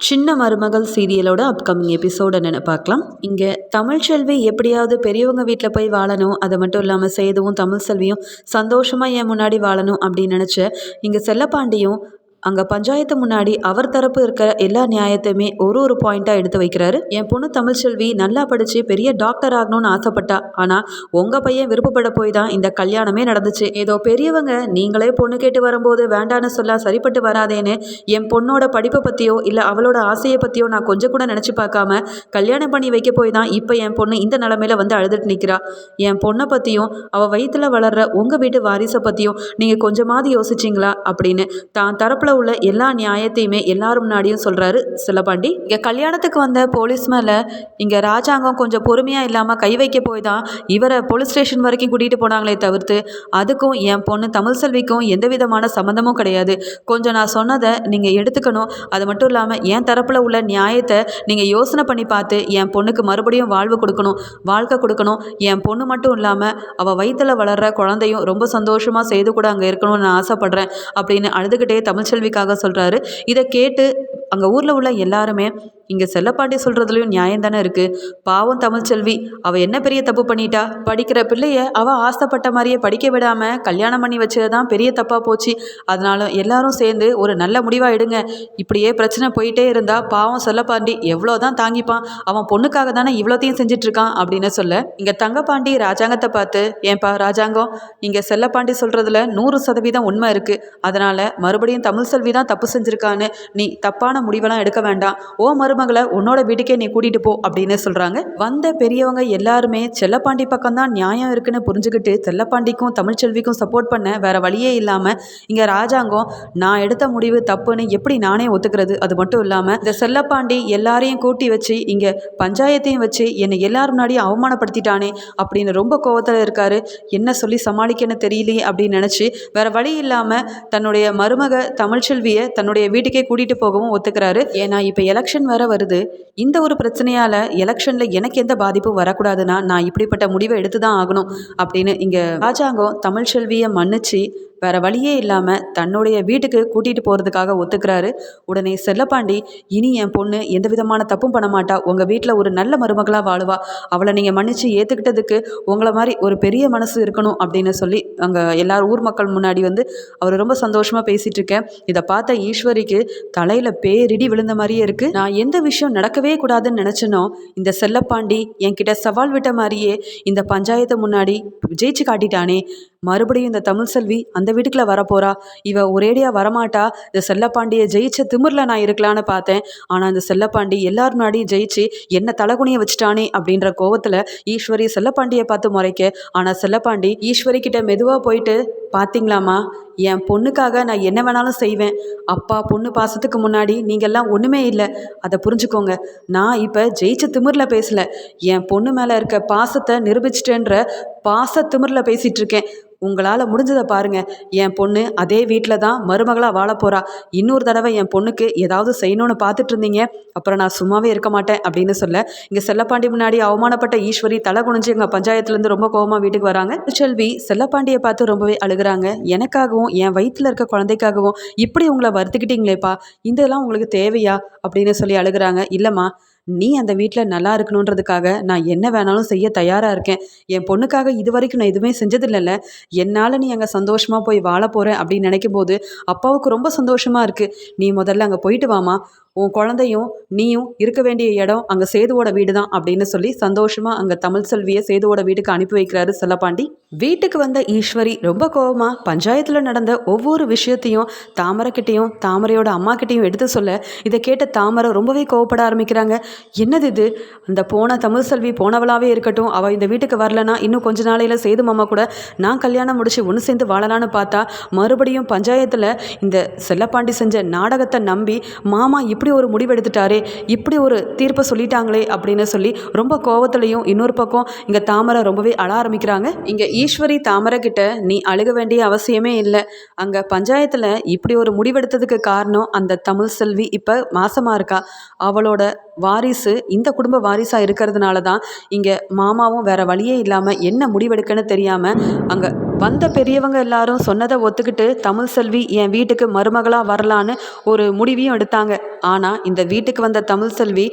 சின்ன மருமகள் சீரியலோட upcoming episode என்னென்னு பார்க்கலாம் இங்கே தமிழ்ச்செல்வி எப்படியாவது பெரியவங்க வீட்டில் போய் வாழணும். அது மட்டும் இல்லாமல் சேதுவும் தமிழ் செல்வியும் சந்தோஷமாக என் முன்னாடி வாழணும் அப்படின்னு நினச்ச இங்கே செல்லப்பாண்டியும் அங்கே பஞ்சாயத்து முன்னாடி அவர் தரப்பு இருக்கிற எல்லா நியாயத்தையுமே ஒரு ஒரு பாயிண்ட்டாக எடுத்து வைக்கிறாரு. என் பொண்ணு தமிழ்ச்செல்வி நல்லா படித்து பெரிய டாக்டர் ஆகணும்னு ஆசைப்பட்டா. ஆனால் உங்கள் பையன் விருப்பப்பட போய் தான் இந்த கல்யாணமே நடந்துச்சு. ஏதோ பெரியவங்க நீங்களே பொண்ணு கேட்டு வரும்போது வேண்டான்னு சொல்ல சரிப்பட்டு வராதேன்னு என் பொண்ணோட படிப்பை பற்றியோ இல்லை அவளோட ஆசையை பற்றியோ நான் கொஞ்சம் கூட நினச்சி பார்க்காம கல்யாணம் பண்ணி வைக்க போய் தான் இப்போ என் பொண்ணு இந்த நிலமையில வந்து அழுதுட்டு நிற்கிறா என் பொண்ணை பற்றியும் அவள் வயிற்றில் வளர்கிற உங்கள் வீட்டு வாரிசை பற்றியும் நீங்கள் கொஞ்சமாவது யோசிச்சிங்களா? அப்படின்னு தான் தரப்பில் உள்ள எல்லா நியாயத்தையுமே எல்லாரும் முன்னாடியும் சொல்கிறாரு சிலபாண்டி இங்கே கல்யாணத்துக்கு வந்த போலீஸ் மேலே இங்கே ராஜாங்கம் கொஞ்சம் பொறுமையாக இல்லாமல் கை வைக்க போய் தான் இவரை போலீஸ் ஸ்டேஷன் வரைக்கும் கூட்டிகிட்டு போனாங்களே தவிர்த்து அதுக்கும் என் பொண்ணு தமிழ் செல்விக்கும் எந்த விதமான சம்மந்தமும் கிடையாது. கொஞ்சம் நான் சொன்னதை நீங்கள் எடுத்துக்கணும். அது மட்டும் இல்லாமல் என் தரப்பில் உள்ள நியாயத்தை நீங்கள் யோசனை பண்ணி பார்த்து என் பொண்ணுக்கு மறுபடியும் வாழ்வு கொடுக்கணும் வாழ்க்கை கொடுக்கணும். என் பொண்ணு மட்டும் இல்லாமல் அவள் வயிற்றில் வளர்கிற குழந்தையும் ரொம்ப சந்தோஷமாக செய்து கூட அங்கே இருக்கணும்னு நான் ஆசைப்பட்றேன் அப்படின்னு அழுதுகிட்டே தமிழ்ச்செல்விக்காக சொல்கிறாரு இதை கேட்டு அங்கே ஊரில் உள்ள எல்லாருமே இங்கே செல்லப்பாண்டி சொல்கிறதுலையும் நியாயம் தானே இருக்குது பாவம் தமிழ்ச்செல்வி அவள் என்ன பெரிய தப்பு பண்ணிட்டா? படிக்கிற பிள்ளைய அவள் ஆசைப்பட்ட மாதிரியே படிக்க விடாமல் கல்யாணம் பண்ணி வச்சது தான் பெரிய தப்பாக போச்சு. அதனால எல்லாரும் சேர்ந்து ஒரு நல்ல முடிவாக எடுங்க. இப்படியே பிரச்சனை போயிட்டே இருந்தால் பாவம் செல்லப்பாண்டி எவ்வளோ தான் தாங்கிப்பான். அவன் பொண்ணுக்காக தானே இவ்வளோத்தையும் செஞ்சிட்ருக்கான் அப்படின்னு சொல்ல இங்கே தங்கப்பாண்டி ராஜாங்கத்தை பார்த்து ஏன்பா ராஜாங்கம் இங்கே செல்லப்பாண்டி சொல்கிறதுல நூறு சதவீதம் உண்மை இருக்குது அதனால் மறுபடியும் தமிழ் செல்வி தான் தப்பு செஞ்சுருக்கான்னு நீ தப்பான முடிவெல்லாம் எடுக்க வேண்டாம். ஓ மருமகளை உன்னோட வீட்டுக்கே நீ கூட்டிகிட்டு போ அப்படின்னு சொல்கிறாங்க வந்த பெரியவங்க எல்லாருமே செல்லப்பாண்டி பக்கம் தான் நியாயம் இருக்குன்னு புரிஞ்சுக்கிட்டு செல்லப்பாண்டிக்கும் தமிழ்ச்செல்விக்கும் சப்போர்ட் பண்ண வேற வழியே இல்லாமல் இங்கே ராஜாங்கம் நான் எடுத்த முடிவு தப்புன்னு எப்படி நானே ஒத்துக்கிறது? அது மட்டும் இல்லாமல் இந்த செல்லப்பாண்டி எல்லாரையும் கூட்டி வச்சு இங்கே பஞ்சாயத்தையும் வச்சு என்னை எல்லாரும் முன்னாடியும் அவமானப்படுத்திட்டானே அப்படின்னு ரொம்ப கோவத்தில் இருக்காரு. என்ன சொல்லி சமாளிக்கன்னு தெரியலையே அப்படின்னு நினச்சி வேற வழி இல்லாமல் தன்னுடைய மருமக தமிழ்ச்செல்வியை தன்னுடைய வீட்டுக்கே கூட்டிகிட்டு போகவும் ஒத்துக்கிறாரு. ஏன்னா இப்போ எலெக்ஷன் வர வருது இந்த ஒரு பிரச்சனையால் எலெக்ஷனில் எனக்கு எந்த பாதிப்பும் வரக்கூடாதுன்னா நான் இப்படிப்பட்ட முடிவை எடுத்து தான் ஆகணும் அப்படின்னு இங்கே ராஜாங்கம் தமிழ்ச்செல்வியை மன்னிச்சு வேற வழியே இல்லாமல் தன்னுடைய வீட்டுக்கு கூட்டிகிட்டு போகிறதுக்காக ஒத்துக்கிறாரு. உடனே செல்லப்பாண்டி இனி என் பொண்ணு எந்த விதமான தப்பும் பண்ண மாட்டா. உங்கள் வீட்டில் ஒரு நல்ல மருமகளாக வாழுவா. அவளை நீங்கள் மன்னித்து ஏற்றுக்கிட்டதுக்கு உங்களை மாதிரி ஒரு பெரிய மனசு இருக்கணும் அப்படின்னு சொல்லி அங்கே எல்லார் ஊர் மக்கள் முன்னாடி வந்து அவர் ரொம்ப சந்தோஷமாக பேசிகிட்டு இருக்கேன். இதை பார்த்த ஈஸ்வரிக்கு தலையில் பேரிடி விழுந்த மாதிரியே இருக்குது நான் எந்த விஷயம் நடக்கவே கூடாதுன்னு நினச்சனோ இந்த செல்லப்பாண்டி என்கிட்ட சவால் விட்ட மாதிரியே இந்த பஞ்சாயத்து முன்னாடி ஜெயிச்சு காட்டிட்டானே. மறுபடியும் இந்த தமிழ் செல்வி அந்த வீட்டுக்குள்ளே வரப்போறா. இவ ஒரேடியாக வரமாட்டா. இந்த செல்லப்பாண்டியை ஜெயிச்ச திமிரில் நான் இருக்கலான்னு பார்த்தேன். ஆனால் இந்த செல்லப்பாண்டி எல்லார் முன்னாடியும் ஜெயிச்சு என்ன தலகுனிய வச்சுட்டானே அப்படின்ற கோவத்தில் ஈஸ்வரி செல்லப்பாண்டியை பார்த்து முறைக்க. ஆனால் செல்லப்பாண்டி ஈஸ்வரி கிட்ட மெதுவாக போயிட்டு பார்த்தீங்களாம்மா என் பொண்ணுக்காக நான் என்ன வேணாலும் செய்வேன். அப்பா பொண்ணு பாசத்துக்கு முன்னாடி நீங்கள்லாம் ஒன்றுமே இல்லை. அதை புரிஞ்சுக்கோங்க. நான் இப்போ ஜெயிச்ச திமிரில் பேசலை. என் பொண்ணு மேலே இருக்க பாசத்தை நிரூபிச்சிட்டேன்ற பாச திமிரில் பேசிகிட்டு இருக்கேன். உங்களால் முடிஞ்சதை பாருங்கள் என் பொண்ணு அதே வீட்டில் தான் மருமகளாக வாழ போகிறா இன்னொரு தடவை என் பொண்ணுக்கு ஏதாவது செய்யணும்னு பார்த்துட்டு இருந்தீங்க. அப்புறம் நான் சும்மாவே இருக்க மாட்டேன் அப்படின்னு சொல்ல. இங்கே செல்லப்பாண்டி முன்னாடி அவமானப்பட்ட ஈஸ்வரி தலை குனிஞ்சு எங்கள் பஞ்சாயத்துலேருந்து ரொம்ப கோபமாக வீட்டுக்கு வராங்க. செல்வி செல்லப்பாண்டியை பார்த்து ரொம்பவே அழுகிறாங்க. எனக்காகவும் என் வயிற்றில் இருக்க குழந்தைக்காகவும் இப்படி உங்களை வருத்திக்கிட்டீங்களேப்பா இதெல்லாம் உங்களுக்கு தேவையா? அப்படின்னு சொல்லி அழுகுறாங்க. இல்லைம்மா நீ அந்த வீட்டில் நல்லா இருக்கணுன்றதுக்காக நான் என்ன வேணாலும் செய்ய தயாராக இருக்கேன். என் பொண்ணுக்காக இது வரைக்கும் நான் எதுவுமே செஞ்சதில்லைல்ல. என்னால் நீ அங்கே சந்தோஷமாக போய் வாழ போகிறேன் அப்படின்னு நினைக்கும் போது அப்பாவுக்கு ரொம்ப சந்தோஷமாக இருக்குது நீ முதல்ல அங்கே போயிட்டு வாமா உன் குழந்தையும் நீயும் இருக்க வேண்டிய இடம் அங்கே சேதுவோட வீடு தான் அப்படின்னு சொல்லி சந்தோஷமாக அங்கே தமிழ் செல்வியை சேதுவோட வீட்டுக்கு அனுப்பி வைக்கிறாரு செல்லப்பாண்டி. வீட்டுக்கு வந்த ஈஸ்வரி ரொம்ப கோபமாக பஞ்சாயத்தில் நடந்த ஒவ்வொரு விஷயத்தையும் தாமரைக்கிட்டையும் தாமரையோட அம்மா கிட்டையும் எடுத்து சொல்ல இதை கேட்ட தாமரை ரொம்பவே கோவப்பட ஆரம்பிக்கிறாங்க. என்னது இது? அந்த போன தமிழ் செல்வி போனவளாவே இருக்கட்டும் அவள் இந்த வீட்டுக்கு வரலனா இன்னும் கொஞ்ச நாளையில் சேது மாமா கூட நான் கல்யாணம் முடிச்சு ஒன்று சேர்ந்து வாழலான்னு பார்த்தா மறுபடியும் பஞ்சாயத்தில் இந்த செல்லப்பாண்டி செஞ்ச நாடகத்தை நம்பி மாமா இப்படி இப்படி ஒரு முடிவெடுத்துட்டாரே இப்படி ஒரு தீர்ப்பை சொல்லிட்டாங்களே அப்படின்னு சொல்லி ரொம்ப கோவத்துலையும் இன்னொரு பக்கம் இங்கே தாமரை ரொம்பவே அழ ஆரம்பிக்கிறாங்க. இங்கே ஈஸ்வரி தாமரை கிட்ட நீ அழுக வேண்டிய அவசியமே இல்லை. அங்கே பஞ்சாயத்தில் இப்படி ஒரு முடிவெடுத்ததுக்கு காரணம் அந்த தமிழ் செல்வி இப்போ மாசமாக இருக்கா. அவளோட வாரிசு இந்த குடும்ப வாரிசாக இருக்கிறதுனால தான் இங்கே மாமாவும் வேற வழியே இல்லாமல் என்ன முடிவெடுக்கன்னு தெரியாமல் அங்கே வந்த பெரியவங்க எல்லாரும் சொன்னதை ஒத்துக்கிட்டு தமிழ் செல்வி என் வீட்டுக்கு மருமகளாக வரலான்னு ஒரு முடிவையும் எடுத்தாங்க. ஆனால் இந்த வீட்டுக்கு வந்த தமிழ் செல்வி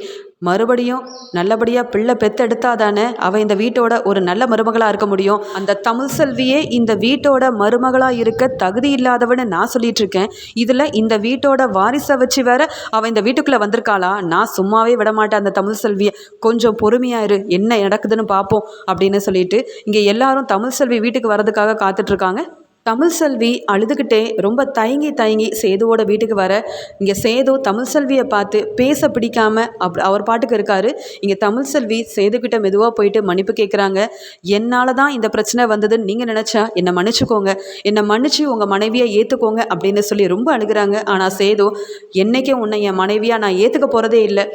மறுபடியும் நல்லபடியாக பிள்ளை பெத்தெடுத்தா தானே அவள் இந்த வீட்டோட ஒரு நல்ல மருமகளாக இருக்க முடியும்? அந்த தமிழ் செல்வியே இந்த வீட்டோட மருமகளாக இருக்க தகுதி இல்லாதவன்னு நான் சொல்லிட்டு இருக்கேன் இதில் இந்த வீட்டோட வாரிசை வச்சு வேற அவள் இந்த வீட்டுக்குள்ளே வந்திருக்காளா? நான் சும்மாவே விட மாட்டேன் அந்த தமிழ் செல்வியை. கொஞ்சம் பொறுமையாக இரு. என்ன நடக்குதுன்னு பார்ப்போம் அப்படின்னு சொல்லிட்டு இங்கே எல்லாரும் தமிழ் செல்வி வீட்டுக்கு வரதுக்காக காத்துட்ருக்காங்க தமிழ் செல்வி அழுதுகிட்டே ரொம்ப தயங்கி தயங்கி சேதுவோட வீட்டுக்கு வர இங்கே சேது தமிழ் செல்வியை பார்த்து பேச பிடிக்காம அப் அவர் பாட்டுக்கு இருக்காரு. இங்கே தமிழ் செல்வி சேதுக்கிட்ட மெதுவாக போயிட்டு மன்னிப்பு கேட்குறாங்க என்னால் தான் இந்த பிரச்சனை வந்ததுன்னு நீங்கள் நினச்சா என்னை மன்னிச்சுக்கோங்க. என்னை மன்னிச்சு உங்கள் மனைவியை ஏற்றுக்கோங்க அப்படின்னு சொல்லி ரொம்ப அழுகிறாங்க. ஆனால் சேது என்றைக்கும் உன்னை என் மனைவியாக நான் ஏற்றுக்க போகிறதே இல்லை.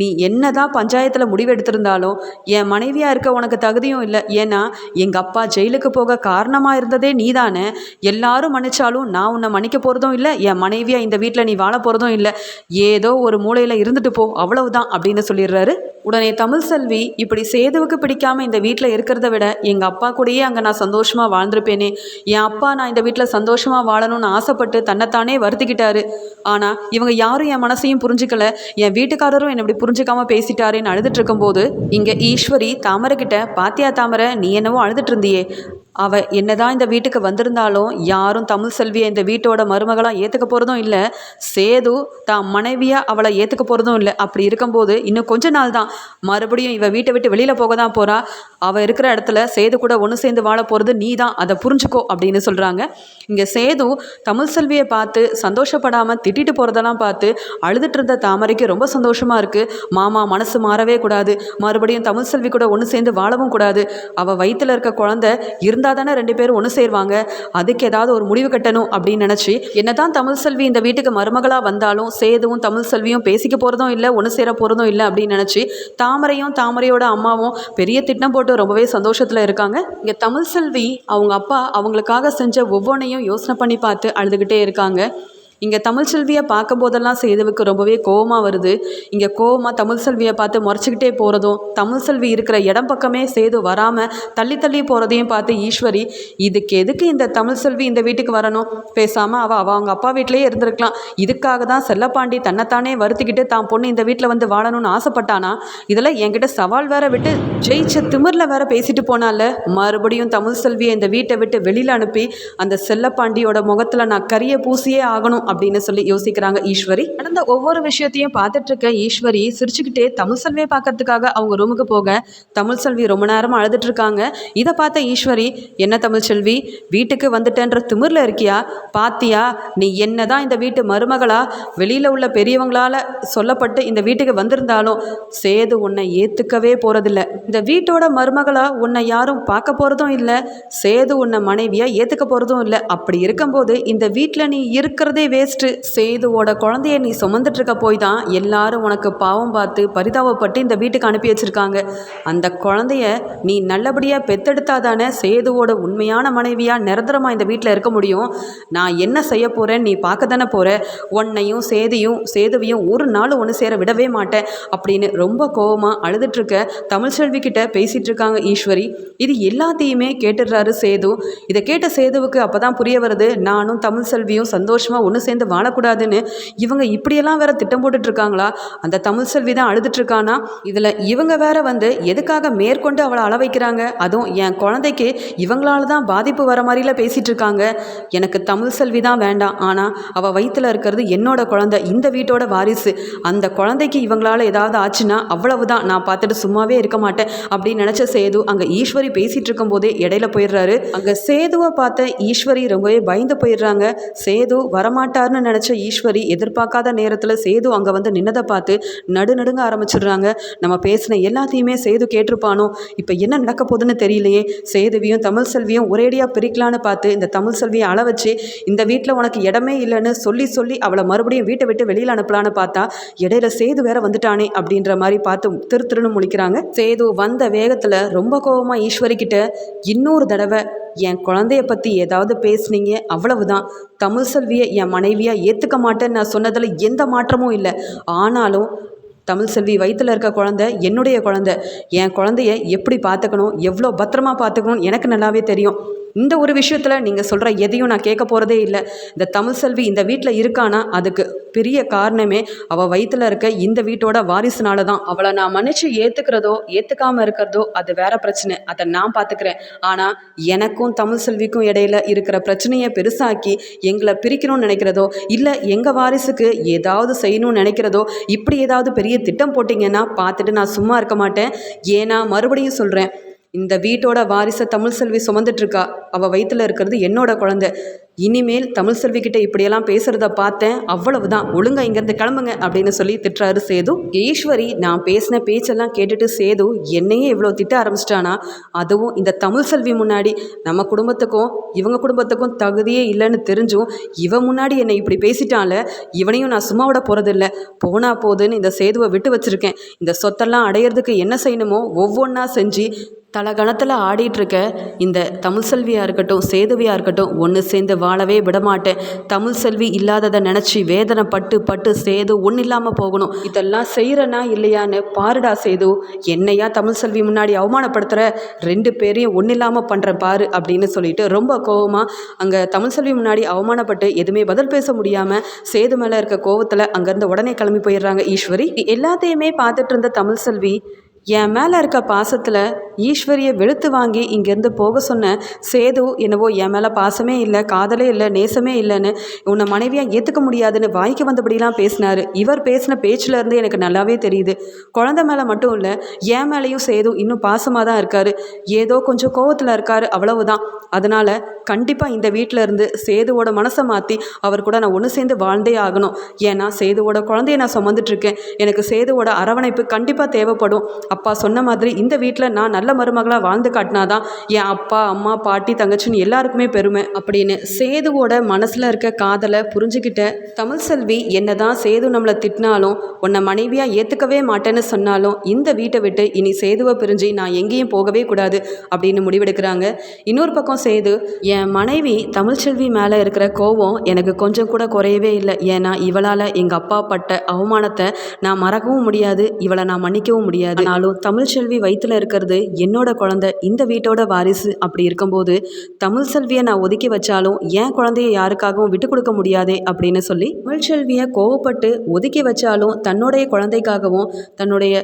நீ என்னதான் பஞ்சாயத்தில் முடிவெடுத்திருந்தாலும் என் மனைவியாக இருக்க உனக்கு தகுதியும் இல்லை. ஏன்னா எங்கள் அப்பா ஜெயிலுக்கு போக காரணமாக இருந்ததே நீ தானே எல்லாரும் மன்னிச்சாலும் நான் உன்னை மன்னிக்க போகிறதும் இல்லை என் மனைவியாக இந்த வீட்டில் நீ வாழ போகிறதும் இல்லை. ஏதோ ஒரு மூலையில் இருந்துட்டு போ அவ்வளவுதான் அப்படின்னு சொல்லிடுறாரு. உடனே தமிழ் செல்வி இப்படி சேதுவுக்கு பிடிக்காம இந்த வீட்டில் இருக்கிறத விட எங்கள் அப்பா கூடயே அங்கே நான் சந்தோஷமாக வாழ்ந்திருப்பேனே. என் அப்பா நான் இந்த வீட்டில் சந்தோஷமாக வாழணும்னு ஆசைப்பட்டு தன்னைத்தானே வருத்திக்கிட்டாரு. ஆனால் இவங்க யாரும் என் மனசையும் புரிஞ்சுக்கல. என் வீட்டுக்காரரும் என்னை இப்படி புரிஞ்சுக்காம பேசிட்டாரேன்னு அழுதுட்டு இருக்கும்போது இங்கே ஈஸ்வரி தாமரை கிட்ட பாத்தியா தாமரை நீ என்னவோ அழுதுட்டு இருந்தியே. அவள் என்னதான் இந்த வீட்டுக்கு வந்திருந்தாலும் யாரும் தமிழ் செல்வியை இந்த வீட்டோட மருமகளாக ஏற்றுக்க போகிறதும் இல்லை. சேது தான் மனைவியாக அவளை ஏற்றுக்க போகிறதும் இல்லை. அப்படி இருக்கும்போது இன்னும் கொஞ்ச நாள் தான். மறுபடியும் இவ வீட்டை விட்டு வெளியில் போக தான் போகிறா அவள் இருக்கிற இடத்துல சேது கூட ஒன்று சேர்ந்து வாழ போகிறது நீ தான் அதை புரிஞ்சுக்கோ அப்படின்னு சொல்கிறாங்க இங்கே சேது தமிழ் செல்வியை பார்த்து சந்தோஷப்படாமல் திட்டிட்டு போகிறதெல்லாம் பார்த்து அழுதுட்டு இருந்த தாமரைக்கு ரொம்ப சந்தோஷமாக இருக்குது மாமா மனசு மாறவே கூடாது. மறுபடியும் தமிழ் செல்வி கூட ஒன்று சேர்ந்து வாழவும் கூடாது. அவள் வயிற்றில் இருக்க குழந்தை இருந்தால் தானே ரெண்டு பேரும் ஒன்று சேருவாங்க? அதுக்கு ஏதாவது ஒரு முடிவு கட்டணும் அப்படின்னு நினச்சி என்னதான் தமிழ் செல்வி இந்த வீட்டுக்கு மருமகளாக வந்தாலும் சேதுவும் தமிழ் செல்வியும் பேசிக்க போகிறதும் இல்லை ஒன்று சேர போகிறதும் இல்லை அப்படின்னு நினச்சி தாமரையும் தாமரையோட அம்மாவும் பெரிய திட்டம் போட்டு ரொம்பவே சந்தோஷத்தில் இருக்காங்க. இங்கே தமிழ் செல்வி அவங்க அப்பா அவங்களுக்காக செஞ்ச ஒவ்வொன்றையும் யோசனை பண்ணி பார்த்து அழுதுகிட்டே இருக்காங்க. இங்கே தமிழ் செல்வியை பார்க்கும் போதெல்லாம் சேதுவுக்கு ரொம்பவே கோவமாக வருது. இங்கே கோவமாக தமிழ் செல்வியை பார்த்து முறைச்சிக்கிட்டே போகிறதும் தமிழ் செல்வி இருக்கிற இடம் பக்கமே சேது வராமல் தள்ளி தள்ளி போகிறதையும் பார்த்து ஈஸ்வரி இதுக்கு எதுக்கு இந்த தமிழ் செல்வி இந்த வீட்டுக்கு வரணும்? பேசாமல் அவள் அவள் அவங்க அப்பா வீட்டிலேயே இருந்திருக்கலாம். இதுக்காக தான் செல்லப்பாண்டி தன்னைத்தானே வருத்திக்கிட்டு தான் பொண்ணு இந்த வீட்டில் வந்து வாழணும்னு ஆசைப்பட்டானா? இதில் என்கிட்ட சவால் வேற விட்டு ஜெயிச்ச திமிரில் வேற பேசிட்டு போனால மறுபடியும் தமிழ் செல்வியை இந்த வீட்டை விட்டு வெளியில் அனுப்பி அந்த செல்லப்பாண்டியோட முகத்தில் நான் கரிய பூசியே ஆகணும். அப்படின்னு சொல்லி யோசிக்கிறாங்க ஈஸ்வரி. நடந்த ஒவ்வொரு விஷயத்தையும் பார்த்துட்டு இருக்க ஈஸ்வரி சிரிச்சுக்கிட்டே தமிழ் செல்வியை பார்க்கறதுக்காக அவங்க ரூமுக்கு போக தமிழ் செல்வி ரொம்ப நேரமாக அழுதுட்டு இருக்காங்க. இதை பார்த்த ஈஸ்வரி என்ன தமிழ் செல்வி? வீட்டுக்கு வந்துட்டேன்ற திமிரில் இருக்கியா? பாத்தியா? நீ என்னதான் இந்த வீட்டு மருமகளா? வெளியில் உள்ள பெரியவங்களால சொல்லப்பட்டு இந்த வீட்டுக்கு வந்திருந்தாலும் சேது உன்னை ஏற்றுக்கவே போகிறதில்ல இந்த வீட்டோட மருமகளா உன்னை யாரும் பார்க்க போகிறதும் இல்லை. சேது உன்னை மனைவியாக ஏற்றுக்க போகிறதும் இல்லை. அப்படி இருக்கும்போது இந்த வீட்டில் நீ இருக்கிறதே வேஸ்ட்டு. சேதுவோட குழந்தைய நீ சுமந்துட்டு இருக்க போய் தான் எல்லாரும் உனக்கு பாவம் பார்த்து பரிதாபப்பட்டு இந்த வீட்டுக்கு அனுப்பி வச்சிருக்காங்க. அந்த குழந்தைய நீ நல்லபடியாக பெத்தெடுத்தா தானே சேதுவோட உண்மையான மனைவியாக நிரந்தரமாக இந்த வீட்டில் இருக்க முடியும். நான் என்ன செய்ய போகிறேன் நீ பார்க்க தானே போகிற உன்னையும் சேதியும் சேதுவையும் ஒரு நாள் ஒன்று சேர விடவே மாட்டேன். அப்படின்னு ரொம்ப கோவமாக அழுதுட்ருக்க தமிழ்ச்செல்வி கிட்ட பேசிகிட்டு இருக்காங்க ஈஸ்வரி. இது எல்லாத்தையுமே கேட்டுடுறாரு சேது. இதை கேட்ட சேதுவுக்கு அப்போ தான் புரிய வருது. நானும் தமிழ் செல்வியும் சந்தோஷமாக ஒன்று சேர்ந்து வாழக்கூடாதுன்னு இவங்க இப்படியெல்லாம் வேற திட்டம் போட்டுட்ருக்காங்களா? அந்த தமிழ் செல்வி தான் அழுதுட்டுருக்கானா இதில் இவங்க வேற வந்து எதுக்காக மேற்கொண்டு அவளை அள வைக்கிறாங்க? அதுவும் என் குழந்தைக்கு இவங்களால தான் பாதிப்பு வர மாதிரிலாம் பேசிகிட்டு இருக்காங்க எனக்கு தமிழ் செல்வி தான் வேண்டாம். ஆனால் அவள் வயிற்றில் இருக்கிறது என்னோட குழந்தை இந்த வீட்டோட வாரிசு. அந்த குழந்தைக்கு இவங்களால ஏதாவது ஆச்சுன்னா அவ்வளவுதான். நான் பார்த்துட்டு சும்மாவே இருக்க மாட்டேன் அப்படின்னு நினச்ச சேது அங்கே ஈஸ்வரி பேசிகிட்டு இருக்கும்போதே இடையில போயிடுறாரு. அங்கே சேதுவை பார்த்த ஈஸ்வரி ரொம்பவே பயந்து போயிடுறாங்க. சேது மாட்டார்னு நினச்ச ஈஸ்வரி எதிர்பார்க்காத நேரத்தில் சேது அங்கே வந்து நின்னதை பார்த்து நடுநடுங்க ஆரம்பிச்சிடுறாங்க. நம்ம பேசின எல்லாத்தையுமே சேது கேட்டிருப்பானோ? இப்போ என்ன நடக்க போகுதுன்னு தெரியலையே. சேதுவையும் தமிழ் செல்வியும் ஒரேடியாக பிரிக்கலான்னு பார்த்து இந்த தமிழ் செல்வியை அள வச்சு இந்த வீட்டில் உனக்கு இடமே இல்லைன்னு சொல்லி சொல்லி அவளை மறுபடியும் வீட்டை விட்டு வெளியில் அனுப்பலான்னு பார்த்தா இடையில சேது வேற வந்துட்டானே அப்படின்ற மாதிரி பார்த்து திரு திருன்னு முழிக்கிறாங்க. சேது வந்த வேகத்தில் ரொம்ப கோபமாக ஈஸ்வரி கிட்ட இன்னொரு தடவை என் குழந்தைய பற்றி ஏதாவது பேசுனீங்க? அவ்வளவுதான். தமிழ் செல்வியை என் மனைவியாக ஏற்றுக்க மாட்டேன்னு நான் சொன்னதில் எந்த மாற்றமும் இல்லை. ஆனாலும் தமிழ் செல்வி வயிற்றில் இருக்க குழந்த என்னுடைய குழந்தை. என் குழந்தைய எப்படி பார்த்துக்கணும் எவ்வளோ பத்திரமா பார்த்துக்கணும் எனக்கு நல்லாவே தெரியும். இந்த ஒரு விஷயத்தில் நீங்கள் சொல்கிற எதையும் நான் கேட்க போகிறதே இல்லை. இந்த தமிழ் செல்வி இந்த வீட்டில் இருக்கானா? அதுக்கு பெரிய காரணமே அவள் வயிற்றில் இருக்க இந்த வீட்டோட வாரிசுனால தான். அவளை நான் மன்னிச்சு ஏற்றுக்கிறதோ ஏற்றுக்காமல் இருக்கிறதோ அது வேற பிரச்சனை. அதை நான் பார்த்துக்கிறேன் ஆனால் எனக்கும் தமிழ் செல்விக்கும் இடையில இருக்கிற பிரச்சனையை பெருசாக்கி எங்களை பிரிக்கணும்னு நினைக்கிறதோ இல்லை எங்கள் வாரிசுக்கு ஏதாவது செய்யணும்னு நினைக்கிறதோ இப்படி ஏதாவது பெரிய திட்டம் போட்டிங்கன்னா பார்த்துட்டு நான் சும்மா இருக்க மாட்டேன். ஏன்னா மறுபடியும் சொல்கிறேன் இந்த வீட்டோட வாரிசை தமிழ் செல்வி சுமந்துட்டுருக்கா அவள் வயிற்றுல இருக்கிறது என்னோட குழந்தை. இனிமேல் தமிழ் செல்விக்கிட்ட இப்படியெல்லாம் பேசுகிறத பார்த்தேன். அவ்வளவுதான். ஒழுங்கா இங்கேருந்து கிளம்புங்க அப்படின்னு சொல்லி திட்டுறாரு சேது. ஈஸ்வரி நான் பேசின பேச்செல்லாம் கேட்டுட்டு சேது என்னையே இவ்வளோ திட்ட ஆரம்பிச்சிட்டானா? அதுவும் இந்த தமிழ் செல்வி முன்னாடி. நம்ம குடும்பத்துக்கும் இவங்க குடும்பத்துக்கும் தகுதியே இல்லைன்னு தெரிஞ்சும் இவன் முன்னாடி என்னை இப்படி பேசிட்டான்ல. இவனையும் நான் சும்மா விட போகிறதில்ல போனா போதுன்னு இந்த சேதுவை விட்டு வச்சிருக்கேன். இந்த சொத்தெல்லாம் அடையிறதுக்கு என்ன செய்யணுமோ ஒவ்வொன்றா செஞ்சு தலகணத்தில் ஆடிட்டு இருக்க. இந்த தமிழ் செல்வியாக இருக்கட்டும் சேதுவியாக இருக்கட்டும் ஒன்று சேர்ந்து வாழவே விடமாட்டேன். தமிழ் செல்வி இல்லாததை நினச்சி வேதனை பட்டு பட்டு சேது ஒன்றும் இல்லாமல் போகணும். இதெல்லாம் செய்கிறனா இல்லையான்னு பாருடா சேது. என்னையா தமிழ் செல்வி முன்னாடி அவமானப்படுத்துகிற ரெண்டு பேரையும் ஒன்றும் இல்லாமல் பண்ணுற பாரு அப்படின்னு சொல்லிட்டு ரொம்ப கோவமாக அங்கே தமிழ் செல்வி முன்னாடி அவமானப்பட்டு எதுவுமே பதில் பேச முடியாமல் சேது மேலே இருக்க கோவத்தில் அங்கேருந்து உடனே கிளம்பி போயிடுறாங்க ஈஸ்வரி. எல்லாத்தையுமே பார்த்துட்டு இருந்த தமிழ் செல்வி என் மேலே இருக்க பாசத்தில் ஈஸ்வரியை வெளுத்து வாங்கி இங்கேருந்து போக சொன்ன சேது என்னவோ என் மேலே பாசமே இல்லை காதலே இல்லை நேசமே இல்லைன்னு உன்னை மனைவியாக ஏற்றுக்க முடியாதுன்னு வாய்க்கு வந்தபடிலாம் பேசினார். இவர் பேசின பேச்சிலேருந்து எனக்கு நல்லாவே தெரியுது. குழந்த மேலே மட்டும் இல்லை என் மேலேயும் சேது இன்னும் பாசமாக தான் இருக்காரு. ஏதோ கொஞ்சம் கோவத்தில் இருக்காரு அவ்வளவுதான். அதனால் கண்டிப்பாக இந்த வீட்டில் இருந்து சேதுவோட மனசை மாற்றி அவர் கூட நான் ஒன்று சேர்ந்து வாழ்ந்தே ஆகணும். ஏன்னா சேதுவோட குழந்தைய நான் சுமந்துட்டுருக்கேன் எனக்கு சேதுவோட அரவணைப்பு கண்டிப்பாக தேவைப்படும். அப்பா சொன்ன மாதிரி இந்த வீட்டில் நான் நல்ல மருமகளாக வாழ்ந்து காட்டினாதான் என் அப்பா அம்மா பாட்டி தங்கச்சின்னு எல்லாருக்குமே பெருமை அப்படின்னு சேதுவோட மனசில் இருக்க காதலை புரிஞ்சுக்கிட்ட தமிழ் செல்வி என்னதான் சேது நம்மளை திட்டினாலும் உன்னை மனைவியாக ஏற்றுக்கவே மாட்டேன்னு சொன்னாலும் இந்த வீட்டை விட்டு இனி சேதுவை பிரிஞ்சு நான் எங்கேயும் போகவே கூடாது அப்படின்னு முடிவெடுக்கிறாங்க. இன்னொரு பக்கம் சேது என் மனைவி தமிழ்ச்செல்வி மேலே இருக்கிற கோவம் எனக்கு கொஞ்சம் கூட குறையவே இல்லை. ஏன்னா இவளால் எங்கள் அப்பா பட்ட அவமானத்தை நான் மறக்கவும் முடியாது இவளை நான் மன்னிக்கவும் முடியாது. ஆனாலும் தமிழ்ச்செல்வி வயிற்றில் இருக்கிறது என்னோட குழந்தை இந்த வீட்டோட வாரிசு அப்படி இருக்கும்போது தமிழ் செல்வியை நான் ஒதுக்கி வச்சாலும் என் குழந்தைய யாருக்காகவும் விட்டு கொடுக்க முடியாதே அப்படின்னு சொல்லி தமிழ்ச்செல்வியை கோவப்பட்டு ஒதுக்கி வச்சாலும் தன்னுடைய குழந்தைக்காகவும் தன்னுடைய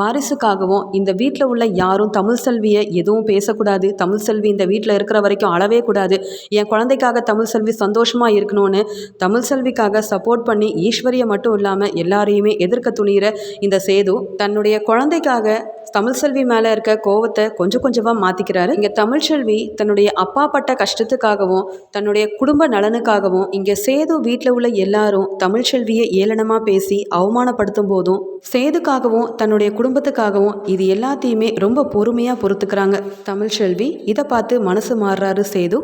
வாரிசுக்காகவும் இந்த வீட்டில் உள்ள யாரும் தமிழ் செல்வியை எதுவும் பேசக்கூடாது. தமிழ் செல்வி இந்த வீட்டில் இருக்கிற வரைக்கும் அளவே கூடாது. என் குழந்தைக்காக தமிழ் செல்வி சந்தோஷமாக இருக்கணும்னு தமிழ் செல்விக்காக சப்போர்ட் பண்ணி ஈஸ்வரியை மட்டும் இல்லாமல் எல்லாரையுமே எதிர்க்க துணிகிற இந்த சேது தன்னுடைய குழந்தைக்காக தமிழ் செல்வி மேலே இருக்க கோவத்தை கொஞ்சம் கொஞ்சமாக மாற்றிக்கிறாரு இங்கே தமிழ் செல்வி தன்னுடைய அப்பா பட்ட கஷ்டத்துக்காகவும் தன்னுடைய குடும்ப நலனுக்காகவும் இங்கே சேது வீட்டில் உள்ள எல்லாரும் தமிழ் செல்வியை ஏளனமாக பேசி அவமானப்படுத்தும் போதும் சேதுக்காகவும் தன்னுடைய குடும்பத்துக்காகவும் இது எல்லாத்தையுமே ரொம்ப பொறுமையாக பொறுத்துக்கிறாங்க. தமிழ் செல்வி இதை பார்த்து மனசு மாறுறாரு சேது.